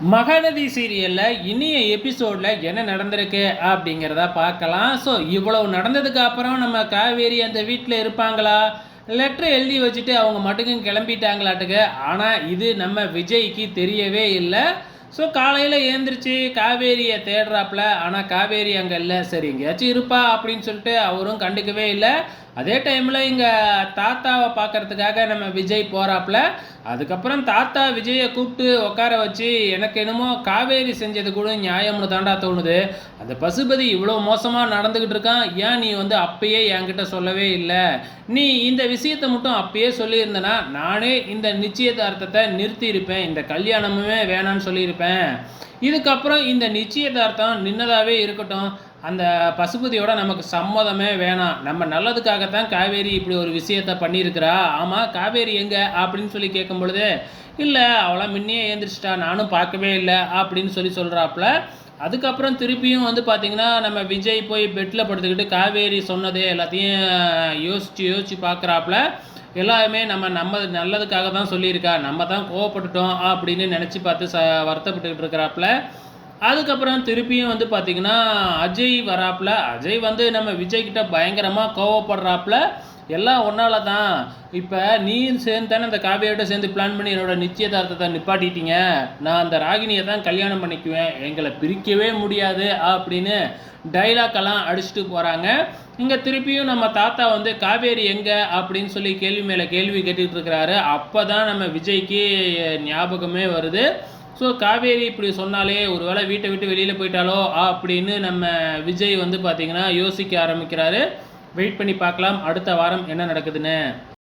மகாநதி சீரியலில் இனிய எபிசோடில் என்ன நடந்திருக்கு அப்படிங்கிறத பார்க்கலாம். ஸோ இவ்வளவு நடந்ததுக்கு அப்புறம் நம்ம காவேரி அந்த வீட்டில் இருப்பாங்களா? லெட்டர் எழுதி வச்சுட்டு அவங்க மட்டுக்கும் கிளம்பிட்டாங்களாட்டுக்கு. ஆனால் இது நம்ம விஜய்க்கு தெரியவே இல்லை. ஸோ காலையில் ஏந்திரிச்சு காவேரியை தேடுறாப்புல ஆனால் காவேரி அங்கே இல்லை. சரி எங்கேயாச்சும் இருப்பா அப்படின்னு சொல்லிட்டு அவரும் கண்டுக்கவே இல்லை. அதே டைமில் இங்கே தாத்தாவை பார்க்கறதுக்காக நம்ம விஜய் போகிறாப்புல அதுக்கப்புறம் தாத்தா விஜயை கூப்பிட்டு உட்கார வச்சு எனக்கு என்னமோ காவேரி செஞ்சது கூட நியாயம்னு தாண்டா தோணுது. அந்த பசுபதி இவ்வளோ மோசமாக நடந்துக்கிட்டு இருக்கான். ஏன் நீ வந்து அப்பயே என்கிட்ட சொல்லவே இல்லை? நீ இந்த விஷயத்தை மட்டும் அப்பயே சொல்லியிருந்தனா நானே இந்த நிச்சயதார்த்தத்தை நிறுத்தியிருப்பேன். இந்த கல்யாணமுமே வேணான்னு சொல்லியிருப்பேன். இதுக்கப்புறம் இந்த நிச்சயதார்த்தம் நின்னதாகவே இருக்கட்டும். அந்த பசுபதியோட நமக்கு சம்மதமே வேணாம். நம்ம நல்லதுக்காகத்தான் காவேரி இப்படி ஒரு விஷயத்த பண்ணியிருக்கிறா. ஆமாம் காவேரி எங்கே? அப்படின்னு சொல்லி கேட்கும் பொழுது இல்லை அவளாம் முன்னே ஏந்திரிச்சிட்டா. நானும் பார்க்கவே இல்லை. அப்படின்னு சொல்லி சொல்கிறாப்புல அதுக்கப்புறம் திருப்பியும் வந்து பார்த்திங்கன்னா நம்ம விஜய் போய் பெட்டில் படுத்துக்கிட்டு காவேரி சொன்னதே எல்லாத்தையும் யோசித்து யோசித்து பார்க்குறாப்புல எல்லாருமே நம்ம நம்ம நல்லதுக்காக தான் சொல்லியிருக்கா. நம்ம தான் கோவப்பட்டுட்டோம் அப்படின்னு நினச்சி பார்த்து ச வருத்தப்பட்டுக்கிட்டு இருக்கிறாப்புல. அதுக்கப்புறம் திருப்பியும் வந்து பார்த்திங்கன்னா அஜய் வராப்புல. அஜய் வந்து நம்ம விஜய்கிட்ட பயங்கரமாக கோவப்படுறாப்புல. எல்லாம் ஒன்றால தான் இப்போ நீயும் சேர்ந்து தானே அந்த காவியோட சேர்ந்து பிளான் பண்ணி என்னோட நிச்சயதார்த்தத்தை நிப்பாட்டிட்டீங்க. நான் அந்த ராகினியை தான் கல்யாணம் பண்ணிக்குவேன். எங்களை பிரிக்கவே முடியாது அப்படின்னு டைலாக்கெல்லாம் அடிச்சுட்டு போகிறாங்க இங்கே திருப்பியும் நம்ம தாத்தா வந்து காவேரி எங்கே? அப்படின்னு சொல்லி கேள்வி மேலே கேள்வி கேட்டுட்டு இருக்கிறாரு. அப்போ தான் நம்ம விஜய்க்கு ஞாபகமே வருது. ஸோ காவேரி இப்படி சொன்னாலே ஒரு வேளை வீட்டை விட்டு வெளியில் போயிட்டாலோ? அப்படின்னு நம்ம விஜய் வந்து பார்த்திங்கன்னா யோசிக்க ஆரம்பிக்கிறாரு. வெயிட் பண்ணி பார்க்கலாம். அடுத்த வாரம் என்ன நடக்குதுன்னு.